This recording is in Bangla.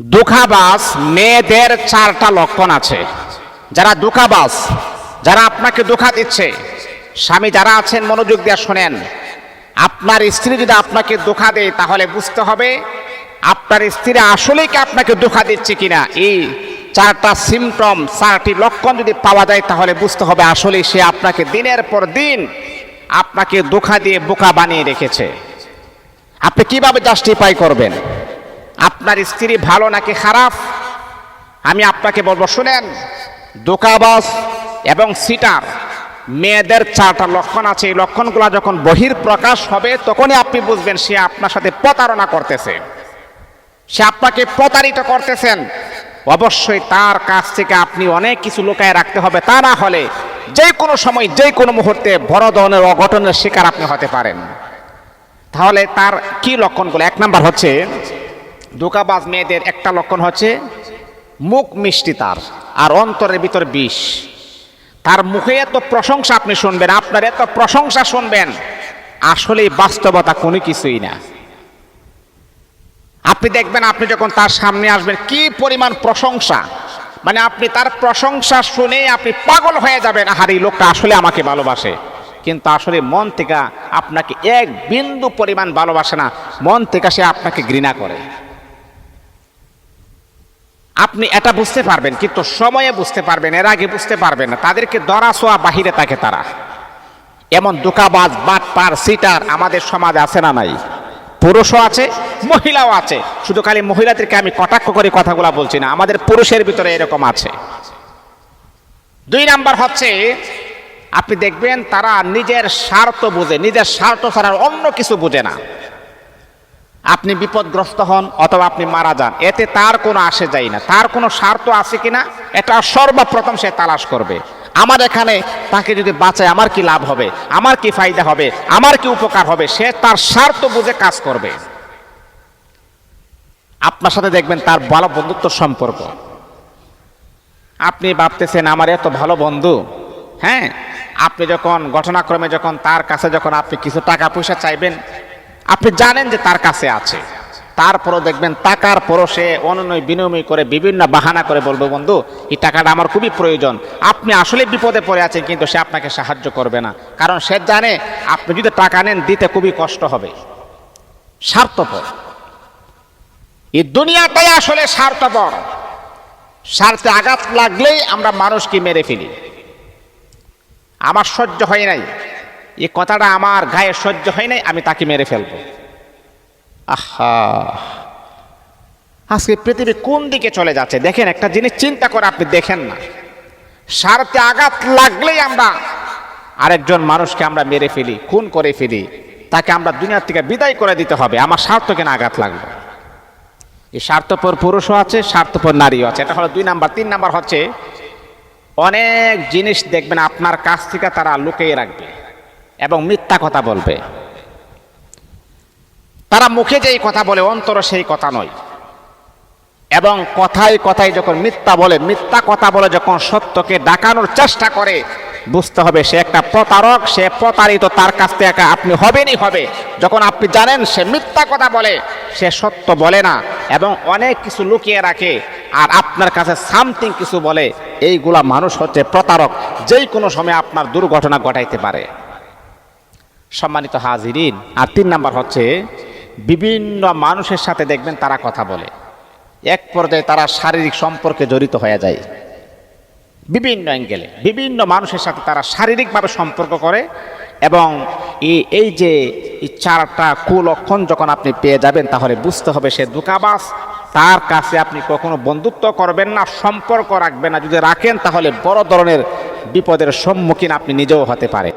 দুঃখাবাস মেয়েদের চারটা লক্ষণ আছে। যারা দুঃখাবাস, যারা আপনাকে দুঃখা দিচ্ছে, স্বামী যারা আছেন, মনোযোগ দিয়ে শোনেন, আপনার স্ত্রী যদি আপনাকে ধোকা দেয়, তাহলে বুঝতে হবে আপনার স্ত্রী আসলেই কি আপনাকে ধোকা দিচ্ছে কিনা। এই চারটা সিমটম চারটি লক্ষণ যদি পাওয়া যায়, তাহলে বুঝতে হবে আসলে সে আপনাকে দিনের পর দিন আপনাকে ধোকা দিয়ে বোকা বানিয়ে রেখেছে। আপনি কীভাবে জাস্টিফাই করবেন? আপনার স্ত্রী ভালো নাকি খারাপ? আমি আপনাকে বলব, শুনেন দোকাবাস এবং সিটার, মেয়েদের চারটা লক্ষণ আছে। এই লক্ষণগুলো যখন বহির প্রকাশ হবে, তখনই আপনি বুঝবেন সে আপনার সাথে প্রতারণা করতেছে। সে আপনাকে প্রতারিত করতেছেন। অবশ্যই তার কাছ থেকে আপনি অনেক কিছু লুকায় রাখতে হবে। তা না হলে যে কোনো সময়, যে কোনো মুহূর্তে বড় ধরনের অঘটনের শিকার আপনি হতে পারেন। তাহলে তার কি লক্ষণগুলো? এক নাম্বার হচ্ছে ধোকাবাজ মেয়েদের একটা লক্ষণ হচ্ছে মুখ মিষ্টি তার, আর অন্তরের ভিতর বিষ। তার মুখে এত প্রশংসা আপনি শুনবেন, আপনার এত প্রশংসা শুনবেন আসলে বাস্তবতা কোনো কিছুই না। আপনি দেখবেন, আপনি যখন তার সামনে আসবেন, কি পরিমাণ প্রশংসা। মানে আপনি তার প্রশংসা শুনে আপনি পাগল হয়ে যাবেন, আহার, এই লোকটা আসলে আমাকে ভালোবাসে। কিন্তু আসলে মন থেকে আপনাকে এক বিন্দু পরিমাণ ভালোবাসে না, মন থেকে সে আপনাকে ঘৃণা করে। আপনি এটা বুঝতে পারবেন, কিন্তু সময়ে বুঝতে পারবেন, এর আগে বুঝতে পারবেন না। তাদেরকে দরা সোয়া বাহিরে থাকে তারা। এমন দোকাবাজ, বাটপার, সিটার আমাদের সমাজ আছে না নাই? পুরুষও আছে, মহিলাও আছে। শুধু খালি মহিলাদেরকে আমি কটাক্ষ করে কথাগুলো বলছি না, আমাদের পুরুষের ভিতরে এরকম আছে। দুই নাম্বার হচ্ছে, আপনি দেখবেন তারা নিজের স্বার্থ বুঝে, নিজের স্বার্থ ছাড়া অন্য কিছু বুঝে না। আপনি বিপদগ্রস্ত হন অথবা আপনি মারা যান, এতে তার কোনো আসে যায় না। তার কোনো স্বার্থ আছে কিনা এটা সর্বপ্রথম সে তালাশ করবে। আমার এখানে তাকে যদি বাঁচায়, আমার কি লাভ হবে? আমার কি ফায়দা হবে? আমার কি উপকার হবে? সে তার স্বার্থ বুঝে কাজ করবে। আপনার সাথে দেখবেন তার ভালো বন্ধুত্ব সম্পর্ক। আপনি ভাবতেছেন, আমার এত ভালো বন্ধু? হ্যাঁ আপনি যখন ঘটনাক্রমে যখন তার কাছে যখন আপনি কিছু টাকা পয়সা চাইবেন আপনি জানেন যে তার কাছে আছে। তারপরও দেখবেন টাকার পরও সে অনুনয় বিনিময় করে বিভিন্ন বাহানা করে বলব, বন্ধু, এই টাকাটা আমার খুবই প্রয়োজন। আপনি আসলে বিপদে পড়ে আছেন, কিন্তু সে আপনাকে সাহায্য করবে না। কারণ সে জানে আপনি যদি টাকা নেন, দিতে খুবই কষ্ট হবে। স্বার্থপর। এই দুনিয়াটাই আসলে স্বার্থপর। স্বার্থে আঘাত লাগলেই আমরা মানুষকে মেরে ফেলি। আমার সহ্য হয় নাই। এই কথাটা আমার গায়ে সহ্য হয় নাই, আমি তাকে মেরে ফেলব। আহা। আজকে পৃথিবী কোন দিকে চলে যাচ্ছে? দেখেন, একটা জিনিস চিন্তা করে আপনি দেখেন না। স্বার্থে আঘাত লাগলেই আমরা আরেকজন মানুষকে আমরা মেরে ফেলি, খুন করে ফেলি, তাকে আমরা দুনিয়ার থেকে বিদায় করে দিতে হবে। আমার স্বার্থ কেন আঘাত লাগবে এই স্বার্থপর পুরুষও আছে, স্বার্থপর নারীও আছে। এটা হলো দুই নাম্বার। তিন নাম্বার হচ্ছে, অনেক জিনিস দেখবেন আপনার কাছ থেকে তারা লুকিয়ে রাখবে। এবং মিথ্যা কথা বলবে। তারা মুখে যেই কথা বলে, অন্তর সেই কথা নয়। এবং কথায় কথায় যখন মিথ্যা বলে, মিথ্যা কথা বলে যখন সত্যকে ডাকানোর চেষ্টা করে, বুঝতে হবে সে একটা প্রতারক, সে প্রতারিত, তার কাছ থেকে আপনি হবেনই হবে। যখন আপনি জানেন সে মিথ্যা কথা বলে, সে সত্য বলে না, এবং অনেক কিছু লুকিয়ে রাখে, আর আপনার কাছে সামথিং কিছু বলে, এইগুলা মানুষ হচ্ছে প্রতারক। যেই কোনো সময় আপনার দুর্ঘটনা ঘটাইতে পারে। সম্মানিত হাজিরিন, আর তিন নাম্বার হচ্ছে, বিভিন্ন মানুষের সাথে দেখবেন তারা কথা বলে। এক পর্যায়ে তারা শারীরিক সম্পর্কে জড়িত হয়ে যায়। বিভিন্ন অ্যাঙ্গেলে বিভিন্ন মানুষের সাথে তারা শারীরিকভাবে সম্পর্ক করে এবং এই এই যে চারটা কুলক্ষণ যখন আপনি পেয়ে যাবেন, তাহলে বুঝতে হবে সে দুকাবাস তার কাছে আপনি কখনো বন্ধুত্ব করবেন না, সম্পর্ক রাখবেন না। যদি রাখেন, তাহলে বড় ধরনের বিপদের সম্মুখীন আপনি নিজেও হতে পারে